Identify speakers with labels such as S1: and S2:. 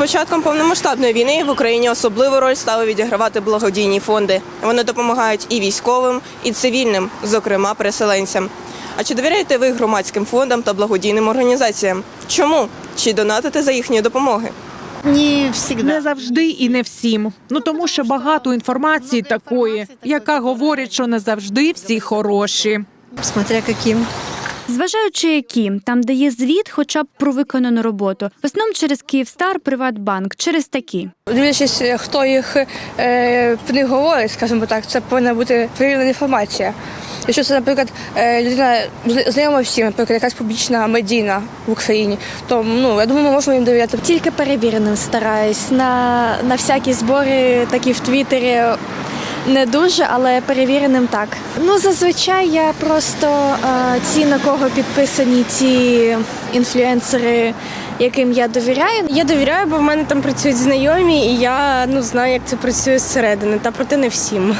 S1: початком повномасштабної війни в Україні особливу роль стали відігравати благодійні фонди. Вони допомагають і військовим, і цивільним, зокрема переселенцям. А чи довіряєте ви громадським фондам та благодійним організаціям? Чому? Чи донатите за їхньої допомоги?
S2: Не всегда.
S3: Не завжди і не всім. Ну тому що багато інформації такої, яка говорить, що не завжди всі хороші.
S2: Смотря каким.
S4: Зважаючи які, там де є звіт, хоча б про виконану роботу, в основному через Київстар, Приватбанк, через такі.
S5: Дивлячись, хто їх е, про них говорить, скажімо так, це повинна бути перевірена інформація. Якщо це, наприклад, е, людина знайома всім, наприклад, якась публічна медійна в Україні, то ну я думаю, ми можемо їм довіряти.
S6: Тільки перевіреним стараюсь. На, на всякі збори, такі в Твіттері не дуже, але перевіреним так. Ну, зазвичай я просто е, ті, на кого підписані ті інфлюенсери, яким я довіряю.
S7: Я довіряю, бо в мене там працюють знайомі, і я ну знаю, як це працює зсередини, та проте не всім.